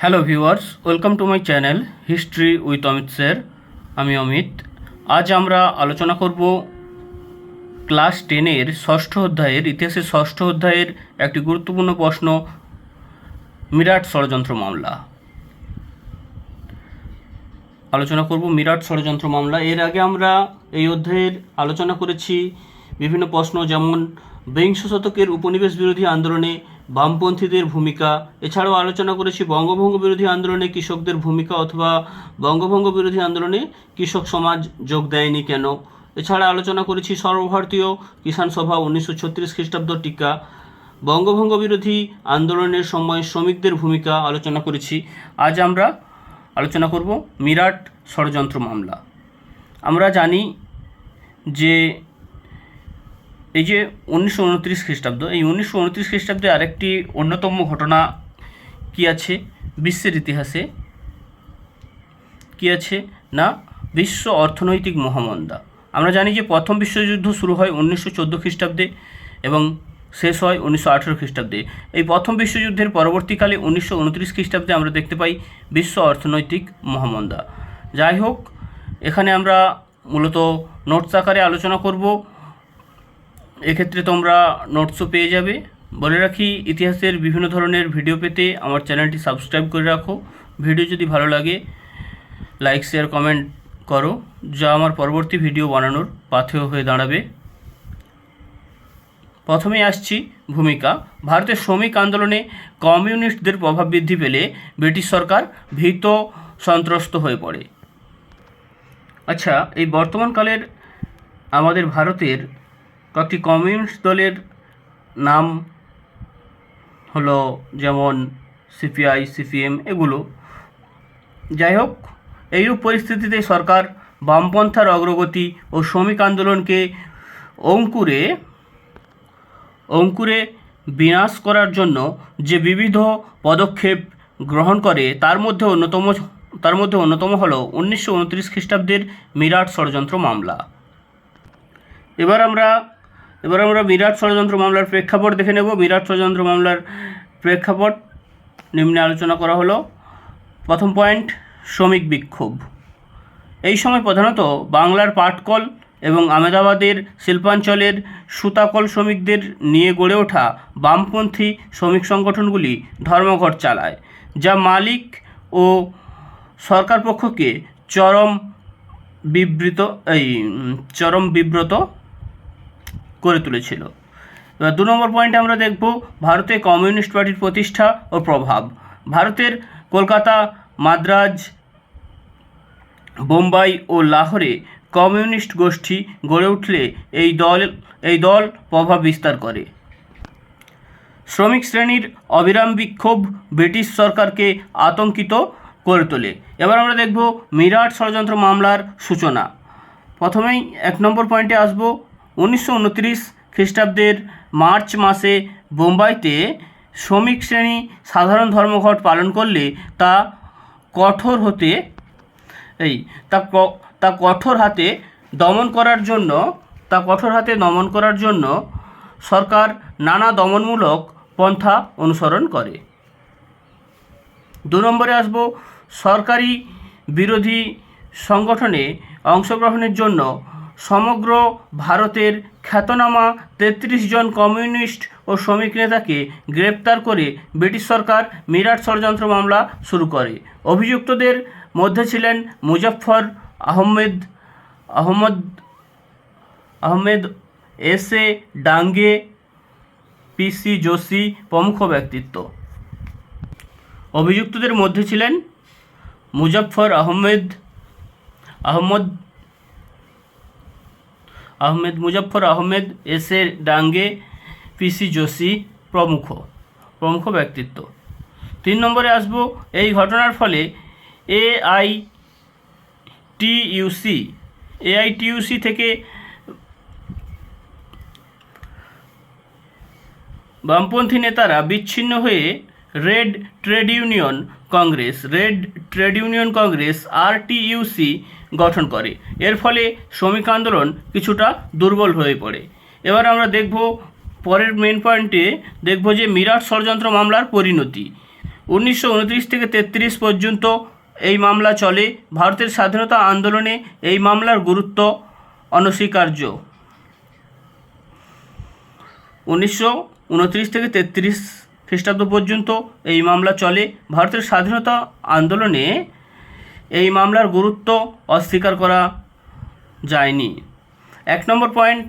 Hello viewers welcome to my channel history with Amit sir আমি অমিত। আজ আমরা আলোচনা করব ক্লাস টেনের ষষ্ঠ অধ্যায়ের, ইতিহাসের ষষ্ঠ অধ্যায়ের একটি গুরুত্বপূর্ণ প্রশ্ন, মিরাট ষড়যন্ত্র মামলা। আলোচনা করব মিরাট ষড়যন্ত্র মামলা। এর আগে আমরা এই অধ্যায়ের আলোচনা করেছি বিভিন্ন প্রশ্ন, যেমন বিংশ শতকের উপনিবেশ বিরোধী আন্দোলনে বামপন্থীদের ভূমিকা। এছাড়াও আলোচনা করেছি বঙ্গভঙ্গ বিরোধী আন্দোলনে কৃষকদের ভূমিকা অথবা বঙ্গভঙ্গ বিরোধী আন্দোলনে কৃষক সমাজ যোগ দেয়নি কেন? এছাড়া আলোচনা করেছি সর্বভারতীয় কিষাণ সভা উনিশশো ছত্রিশ খ্রিস্টাব্দ টিকা। বঙ্গভঙ্গ বিরোধী আন্দোলনের সময় শ্রমিকদের ভূমিকা আলোচনা করেছি। আজ আমরা আলোচনা করব মিরাট ষড়যন্ত্র মামলা। আমরা জানি যে এই যে উনিশশো উনত্রিশ খ্রিস্টাব্দ, এই উনিশশো উনত্রিশ খ্রিস্টাব্দে আরেকটি অন্যতম ঘটনা কি আছে? বিশ্বের ইতিহাসে কি আছে? না, বিশ্ব অর্থনৈতিক মহামন্দা। আমরা জানি যে প্রথম বিশ্বযুদ্ধ শুরু হয় উনিশশো চোদ্দ খ্রিস্টাব্দে এবং শেষ হয় উনিশশো আঠেরো খ্রিস্টাব্দে। এই প্রথম বিশ্বযুদ্ধের পরবর্তীকালে উনিশশো উনত্রিশ খ্রিস্টাব্দে আমরা দেখতে পাই বিশ্ব অর্থনৈতিক মহামন্দা। যাই হোক, এখানে আমরা মূলত নোটস আকারে আলোচনা করব। এক্ষেত্রে তোমরা নোটসও পেয়ে যাবে। বলে রাখি, ইতিহাসের বিভিন্ন ধরনের ভিডিও পেতে আমার চ্যানেলটি সাবস্ক্রাইব করে রাখো। ভিডিও যদি ভালো লাগে লাইক শেয়ার কমেন্ট করো, যা আমার পরবর্তী ভিডিও বানানোর পাথেয় হয়ে দাঁড়াবে। প্রথমেই আসছি ভূমিকা। ভারতের শ্রমিক আন্দোলনে কমিউনিস্টদের প্রভাব বৃদ্ধি পেলে ব্রিটিশ সরকার ভীত সন্ত্রস্ত হয়ে পড়ে। আচ্ছা এই বর্তমানকালের আমাদের ভারতের কয়েকটি কমিউনিস্ট দলের নাম হলো যেমন সিপিআই, সিপিএম এগুলো। যাই হোক, এইরূপ পরিস্থিতিতে সরকার বামপন্থার অগ্রগতি ও শ্রমিক আন্দোলনকে অঙ্কুরে অঙ্কুরে বিনাশ করার জন্য যে বিবিধ পদক্ষেপ গ্রহণ করে, তার মধ্যে অন্যতম, তার মধ্যে অন্যতম হল উনিশশো উনত্রিশ খ্রিস্টাব্দের মিরাট ষড়যন্ত্র মামলা। এবার আমরা এবার আমরা বিরাট ষড়যন্ত্র মামলার প্রেক্ষাপট দেখে নেব। বিরাট ষড়যন্ত্র মামলার প্রেক্ষাপট নিম্নে আলোচনা করা হলো। প্রথম পয়েন্ট, শ্রমিক বিক্ষোভ। এই সময় প্রধানত বাংলার পাটকল এবং আমেদাবাদের শিল্পাঞ্চলের সুতাকল শ্রমিকদের নিয়ে গড়ে ওঠা বামপন্থী শ্রমিক সংগঠনগুলি ধর্মঘট চালায়, যা মালিক ও সরকার পক্ষকে চরম বিবৃত, এই চরম বিব্রত করে তুলেছিল। এবার দু নম্বর পয়েন্টে আমরা দেখব ভারতে কমিউনিস্ট পার্টির প্রতিষ্ঠা ও প্রভাব। ভারতের কলকাতা, মাদ্রাজ, বোম্বাই ও লাহোরে কমিউনিস্ট গোষ্ঠী গড়ে উঠলে এই দল এই দল প্রভাব বিস্তার করে। শ্রমিক শ্রেণির অবিরাম বিক্ষোভ ব্রিটিশ সরকারকে আতঙ্কিত করে তোলে। এবার আমরা দেখব মিরাট ষড়যন্ত্র মামলার সূচনা। প্রথমেই এক নম্বর পয়েন্টে আসব উনিশশো উনত্রিশ খ্রিস্টাব্দের মার্চ মাসে বোম্বাইতে শ্রমিক শ্রেণি সাধারণ ধর্মঘট পালন করলে তা কঠোর হতে, এই, তা তা কঠোর হাতে দমন করার জন্য, তা কঠোর হাতে দমন করার জন্য সরকার নানা দমনমূলক পন্থা অনুসরণ করে। দু নম্বরে আসব, সরকারি বিরোধী সংগঠনে অংশগ্রহণের জন্য সমগ্র ভারতের খ্যাতনামা তেত্রিশ জন কমিউনিস্ট ও শ্রমিক নেতাকে গ্রেপ্তার করে ব্রিটিশ সরকার মিরাট ষড়যন্ত্র মামলা শুরু করে। অভিযুক্তদের মধ্যে ছিলেন Muzaffar Ahmed, Ahmad, Ahmed S A Dange P C Joshi প্রমুখ ব্যক্তিত্ব। অভিযুক্তদের মধ্যে ছিলেন Muzaffar Ahmed, Ahmad Ahmed Muzaffar Ahmed, S A Dange P C Joshi প্রমুখ প্রমুখ ব্যক্তিত্ব। তিন নম্বরে আসব, এই ঘটনার ফলে এআই টিইউসি এআইটিইউসি থেকে বামপন্থী নেতারা বিচ্ছিন্ন হয়ে red trade union congress, red trade union congress, RTUC গঠন করে। এর ফলে শ্রমিক আন্দোলন কিছুটা দুর্বল হয়ে পড়ে। এবার আমরা দেখব, পরের মেন পয়েন্টে দেখব যে মিরাট ষড়যন্ত্র মামলার পরিণতি। উনিশশো উনত্রিশ থেকে তেত্রিশ পর্যন্ত এই মামলা চলে। ভারতের স্বাধীনতা আন্দোলনে এই মামলার গুরুত্ব অনস্বীকার্য। উনিশশো উনত্রিশ থেকে তেত্রিশ খ্রিস্টাব্দ পর্যন্ত এই মামলা চলে। ভারতের স্বাধীনতা আন্দোলনে এই মামলার গুরুত্ব অস্বীকার করা যায়নি। এক নম্বর পয়েন্ট,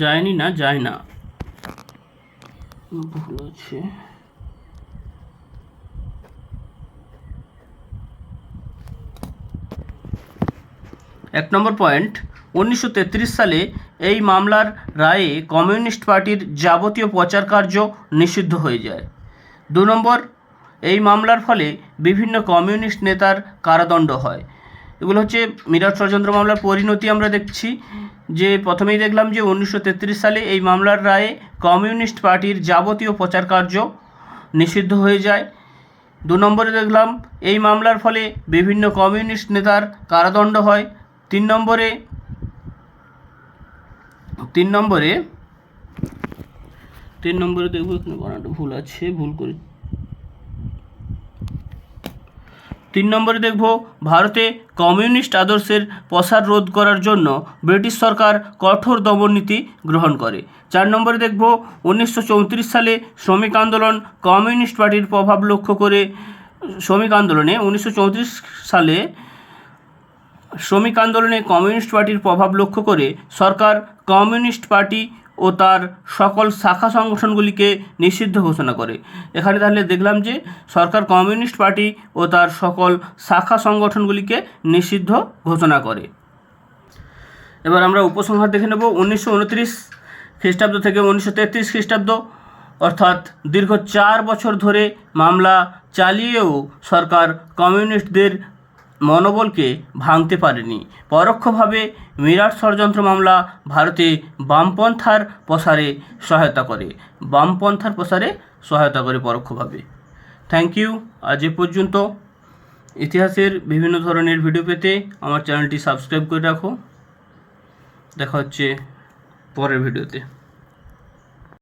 যায়নি না, যায় না। এক নম্বর পয়েন্ট উনিশশো তেত্রিশ সালে এই মামলার রায়ে কমিউনিস্ট পার্টির যাবতীয় প্রচার কার্য নিষিদ্ধ হয়ে যায়। দু নম্বর, এই মামলার ফলে বিভিন্ন কমিউনিস্ট নেতার কারাদণ্ড হয়। এগুলো হচ্ছে মিরাট ষড়যন্ত্র মামলার পরিণতি আমরা দেখছি। যে প্রথমেই দেখলাম যে উনিশশো তেত্রিশ সালে এই মামলার রায়ে কমিউনিস্ট পার্টির যাবতীয় প্রচার কার্য নিষিদ্ধ হয়ে যায়। দু নম্বরে দেখলাম, এই মামলার ফলে বিভিন্ন কমিউনিস্ট নেতার কারাদণ্ড হয়। তিন নম্বরে তিন নম্বরে তিন নম্বরে দেখব এখানে বানানটা ভুল আছে, ভুল করে তিন নম্বরে দেখব ভারতে কমিউনিস্ট আদর্শের প্রসার রোধ করার জন্য ব্রিটিশ সরকার কঠোর দমননীতি গ্রহণ করে। চার নম্বরে দেখব উনিশশো চৌত্রিশ সালে শ্রমিক আন্দোলন কমিউনিস্ট পার্টির প্রভাব লক্ষ্য করে শ্রমিক আন্দোলনে উনিশশো চৌত্রিশ সালে শ্রমিক আন্দোলনে কমিউনিস্ট পার্টির প্রভাব লক্ষ্য করে সরকার কমিউনিস্ট পার্টি ও তার সকল শাখা সংগঠনগুলিকে নিষিদ্ধ ঘোষণা করে। এখানে তাহলে দেখলাম যে সরকার কমিউনিস্ট পার্টি ও তার সকল শাখা সংগঠনগুলিকে নিষিদ্ধ ঘোষণা করে। এবার আমরা উপসংহার দেখে নেব উনিশশো উনত্রিশ খ্রিস্টাব্দ থেকে উনিশশো তেত্রিশ খ্রিস্টাব্দ। অর্থাৎ দীর্ঘ চার বছর ধরে মামলা চালিয়েও সরকার কমিউনিস্টদের মনোবলকে ভাঙতে পারেনি। পরোক্ষভাবে মিরাট ষড়যন্ত্র মামলা ভারতে বামপন্থার প্রসারে সহায়তা করে। বামপন্থার প্রসারে সহায়তা করে পরোক্ষভাবে। থ্যাংক ইউ আজ এ পর্যন্ত। ইতিহাসের বিভিন্ন ধরনের ভিডিও পেতে আমার চ্যানেলটি সাবস্ক্রাইব করে রাখো। দেখা হচ্ছে পরের ভিডিওতে